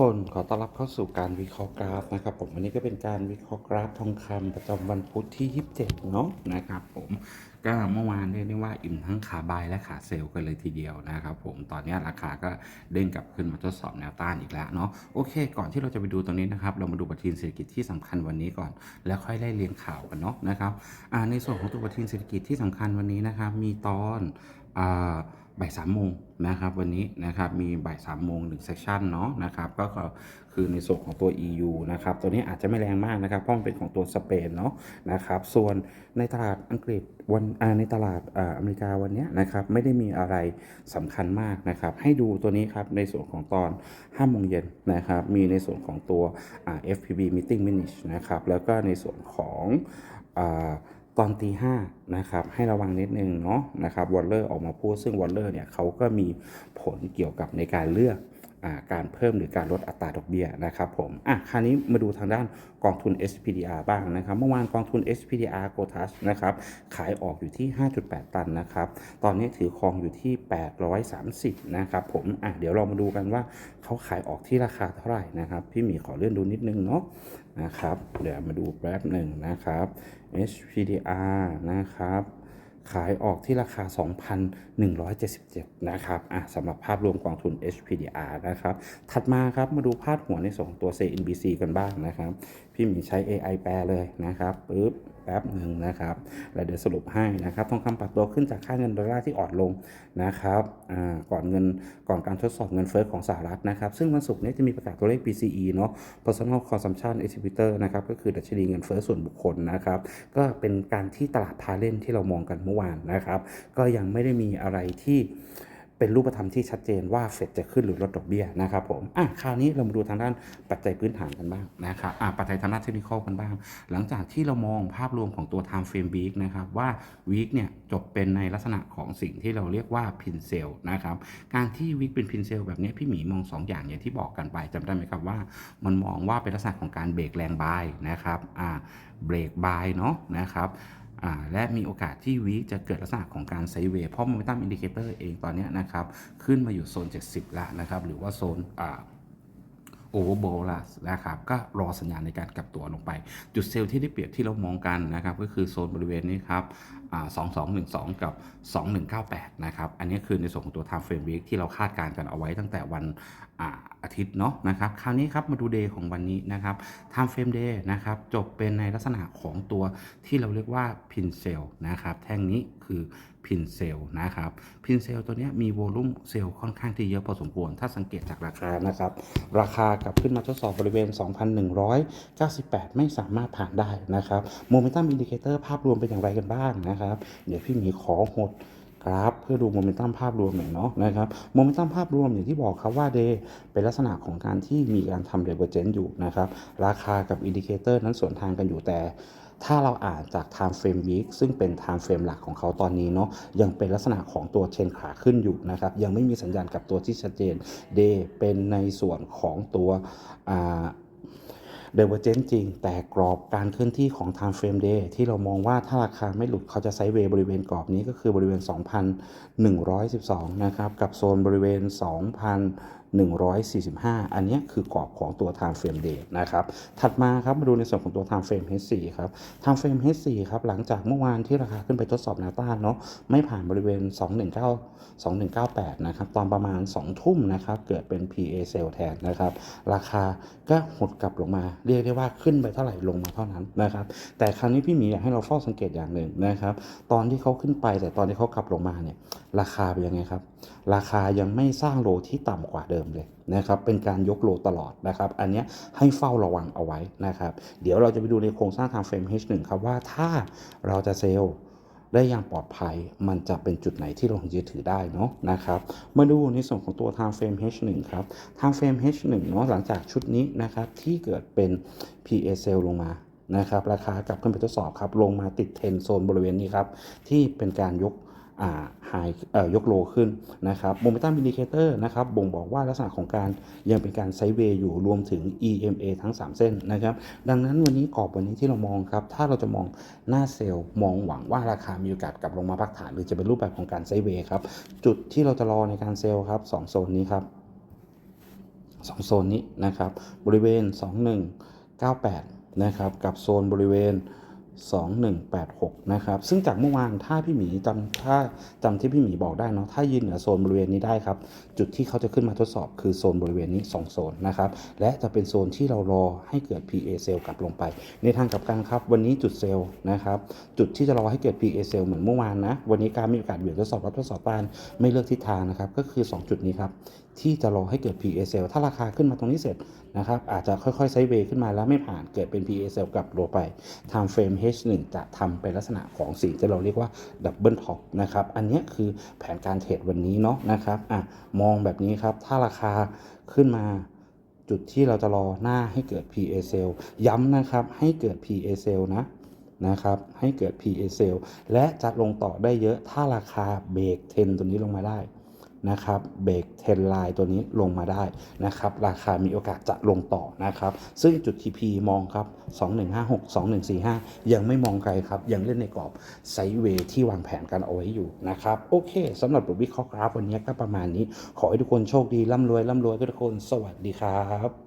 คนขอต้อนรับเข้าสู่การวิเคราะห์กราฟนะครับ ผมวันนี้ก็เป็นการวิเคราะห์กราฟทองคำประจำวันพุธที่ 27 เนาะนะครับ ผมก็เมื่อวานเรียกได้ว่าอิ่มทั้งขาบายและขาเซลล์กันเลยทีเดียวนะครับผมตอนนี้ราคาก็เด้งกลับขึ้นมาทดสอบแนวต้านอีกแล้วเนาะโอเค ก่อนที่เราจะไปดูตรงนี้นะครับ เรามาดูปฏิทินเศรษฐกิจที่สำคัญวันนี้ก่อน แล้วค่อยไล่เรียงข่าวกันเนาะนะครับในส่วนของตัวปฏิทินเศรษฐกิจที่สำคัญวันนี้นะครับมีตอนอ่า บ่ายสามโมงนะครับวันนี้นะครับมีบ่ายสามโมงหนึ่งเซสชันเนาะนะครับก็คือในส่วนของตัว EU นะครับตัวนี้อาจจะไม่แรงมากนะครับเพราะมันเป็นของตัวสเปนเนาะนะครับส่วนในตลาดอังกฤษวันในตลาดอเมริกาวันนี้นะครับไม่ได้มีอะไรสำคัญมากนะครับให้ดูตัวนี้ครับในส่วนของตอน5โมงเย็นนะครับมีในส่วนของตัว FPB meeting minutes นะครับแล้วก็ในส่วนของ ตอนตีห้านะครับให้ระวังนิดนึงเนาะนะครับวอลเลอร์ออกมาพูดซึ่งวอลเลอร์เนี่ยเขาก็มีผลเกี่ยวกับในการเลือก การเพิ่มหรือการลดอัตราดอกเบี้ยนะครับผมอะคราวนี้มาดูทางด้านกองทุน SPDR บ้างนะครับเมื่อวานกองทุน SPDR g o t a s นะครับขายออกอยู่ที่ 5.8 ตันนะครับตอนนี้ถือครองอยู่ที่ 830นะครับผมอะเดี๋ยวเรามาดูกันว่าเขาขายออกที่ราคาเท่าไหร่นะครับพี่หมีขอเลื่อนดูนิดนึงเนาะนะครับเดี๋ยวมาดูแป๊บหนึ่งนะครับ HPDR นะครับ ขายออกที่ราคา 2,177 นะครับอะสำหรับภาพรวมกองทุน HPDR นะครับ ถัดมาครับ มาดูพาดหัวในส่วนของตัว CNBC กันบ้างนะครับ พี่หมีใช้ AI แปลเลยนะครับปึ๊บแป๊บหนึ่งนะครับ แล้วเดี๋ยวสรุปให้นะครับทองคำปรับตัวขึ้นจากค่าเงินดอลลาร์ที่อ่อนลงนะครับก่อนเงินก่อนการทดสอบเงินเฟ้อของสหรัฐนะครับ ซึ่งวันศุกร์นี้จะมีประกาศตัวเลข PCE เนาะ Personal Consumption Exhibitor นะครับก็คือดัชนีเงินเฟ้อส่วนบุคคลนะครับ ก็เป็นการที่ตลาดพาเล่นที่เรามองกันเมื่อวานนะครับ ก็ยังไม่ได้มีอะไรที่ เป็นรูปธรรมที่ชัดเจนว่าเฟดจะขึ้นหรือลดดอกเบี้ยนะครับผมอะคราวนี้เรามาดูทางด้านปัจจัยพื้นฐานกันบ้างนะครับอะปัจจัยทางด้านเทคนิคกันบ้าง หลังจากที่เรามองภาพรวมของตัว time frame week นะครับว่า week เนี่ยจบเป็นในลักษณะของสิ่งที่เราเรียกว่า pin sell นะครับการที่ week เป็น pin sell แบบนี้พี่หมีมอง 2 อย่างอย่างที่บอกกันไปจำได้ไหมครับว่า มันมองว่าเป็นลักษณะของการเบรกแรงบายนะครับอ่าเบรกบายเนาะนะครับ และมีโอกาสที่วีคจะเกิดลักษณะของการไซเวย์เพราะโมเมนตัมอินดิเคเตอร์เองตอนนี้นะครับ ขึ้นมาอยู่โซน 70แล้วนะครับ หรือว่าโซน โอเวอร์โบลัสนะครับก็รอสัญญาณในการกลับตัวลงไป จุดเซลล์ที่ได้เปรียบที่เรามองกันนะครับก็คือโซนบริเวณนี้ครับอ่า2212 กับ 2198 นะครับ อันนี้คือในส่วนของตัว time frame week ที่เราคาดการณ์กันเอาไว้ตั้งแต่วันอาอาทิตย์เนาะนะครับ คราวนี้ครับมาดูเดย์ของวันนี้นะครับ time frame day นะครับ จบเป็นในลักษณะของตัวที่เราเรียกว่า pin sell นะครับ แท่งนี้คือ pin sell นะครับ pin sell ตัวนี้มีโวลุ่มเซลล์ค่อนข้างที่เยอะพอสมควร ถ้าสังเกตจากราคานะครับ ราคากลับขึ้นมาทดสอบบริเวณ 2,198 ไม่สามารถผ่านได้นะครับโมเมนตัมอินดิเคเตอร์ภาพรวมเป็นอย่างไรกันบ้างนะครับ เดี๋ยวพี่หมีขอหดกราฟเพื่อดูโมเมนตัมภาพรวมหน่อยเนาะนะครับโมเมนตัมภาพรวมอย่างที่บอกครับว่าเดย์เป็นลักษณะของการที่มีการทำเดเวอร์เจนอยู่นะครับ ราคากับอินดิเคเตอร์นั้นสวนทางกันอยู่แต่ ถ้าเราอ่านจาก time frame week ซึ่งเป็น time frame หลักของเขาตอนนี้เนาะยังเป็นลักษณะของตัวเชนขาขึ้นอยู่นะครับ ยังไม่มีสัญญาณกับตัวที่ชัดเจน day เป็นในส่วนของตัวเดเวอร์เจนจริง แต่กรอบการเคลื่อนที่ของ Time Frame Day ที่เรามองว่าถ้าราคาไม่หลุดเขาจะไซด์เวย์บริเวณกรอบนี้ก็คือบริเวณ 2,112 นะครับ กับโซนบริเวณ 145 อันนี้คือกรอบของตัว Time Frame Day นะครับ ถัดมาครับมาดูในส่วนของตัว Time Frame H4 ครับ Time Frame H4 ครับ หลังจากเมื่อวานที่ราคาขึ้นไปทดสอบแนวต้านเนาะ ไม่ผ่านบริเวณ 219 2198 นะครับ ตอนประมาณ 2 ทุ่มนะครับ เกิดเป็น PA Sell แทนนะครับ ราคาก็หดกลับลงมา เรียกได้ว่าขึ้นไปเท่าไหร่ลงมาเท่านั้นนะครับ แต่ครั้งนี้พี่หมีอยากให้เราเฝ้าสังเกตอย่างหนึ่งนะครับ ตอนที่เขาขึ้นไปแต่ตอนที่เขากลับลงมาเนี่ย ราคาเป็นยังไงครับ ราคายังไม่สร้างโลที่ต่ำกว่าเดิมเลยนะครับ เป็นการยกโลตลอดนะครับ อันนี้ให้เฝ้าระวังเอาไว้นะครับ เดี๋ยวเราจะไปดูในโครงสร้างทางเฟรม H1 ครับว่าถ้าเราจะเซลล์ได้อย่างปลอดภัย มันจะเป็นจุดไหนที่เราถึงจะถือได้เนาะนะครับ มาดูในส่วนของตัว time frame H1 ครับ time frame H1 เนาะหลังจากชุดนี้นะครับที่เกิดเป็น PA sell ลงมานะครับราคากลับขึ้นไปทดสอบครับลงมาติดเทนโซนบริเวณนี้ครับที่เป็นการยก ไฮเอ่อยกโลขึ้นนะครับโมเมนตัมอินดิเคเตอร์นะครับบ่งบอกว่าลักษณะของการยังเป็นการไซเวย์อยู่รวมถึง EMA ทั้ง 3 เส้นนะครับดังนั้นวันนี้กรอบวันนี้ที่เรามองครับ ถ้าเราจะมองหน้าเซลล์มองหวังว่าราคามีโอกาสกลับลงมาพักฐาน หรือจะเป็นรูปแบบของการไซเวย์ครับ จุดที่เราจะรอในการเซลล์ครับสองโซนนี้ครับสองโซนนี้นะครับบริเวณ 2198 นะครับกับโซนบริเวณ 2186 นะครับ ซึ่งจากเมื่อวานถ้าพี่หมีจำถ้าจำที่พี่หมีบอกได้เนาะถ้ายืนเหนือโซนบริเวณนี้ได้ครับ จุดที่เขาจะขึ้นมาทดสอบคือโซนบริเวณนี้ 2 โซนนะครับ และจะเป็นโซนที่เรารอให้เกิด PA เซลกลับลงไป ในทางกลับกันครับ วันนี้จุดเซลล์นะครับ จุดที่จะรอให้เกิด PA เซลเหมือนเมื่อวานนะ วันนี้การมีโอกาสเบี่ยงทดสอบรับทดสอบต้านไม่เลือกทิศทางนะครับ ก็คือ 2 จุดนี้ครับที่จะรอให้เกิด PA เซลถ้าราคาขึ้นมาตรงนี้เสร็จนะครับ อาจจะค่อยๆไซด์เวย์ขึ้นมาแล้วไม่ผ่านเกิดเป็น PA เซลกลับลงไป time frame H1 จะทำเป็นลักษณะของสิ่งที่เราเรียกว่าดับเบิลท็อปนะครับอันนี้คือแผนการเทรดวันนี้เนาะนะครับอะมองแบบนี้ครับ ถ้าราคาขึ้นมาจุดที่เราจะรอหน้าให้เกิด PA sell ย้ำนะครับให้เกิด PA sell นะนะครับให้เกิด PA sell และจะลงต่อได้เยอะถ้าราคาเบรก10ตัวนี้ลงมาได้ นะครับเบรก10ไลน์ตัวนี้ลงมาได้นะครับราคามีโอกาสจะลงต่อนะครับซึ่งจุด TP มองครับ 2156 2145 ยังไม่มองไกลครับ ยังเล่นในกรอบไซด์เวย์ที่วางแผนกันเอาไว้อยู่นะครับโอเคสำหรับบทวิเคราะห์กราฟวันนี้ก็ประมาณนี้ ขอให้ทุกคนโชคดีร่ำรวยร่ำรวยทุกคนสวัสดีครับ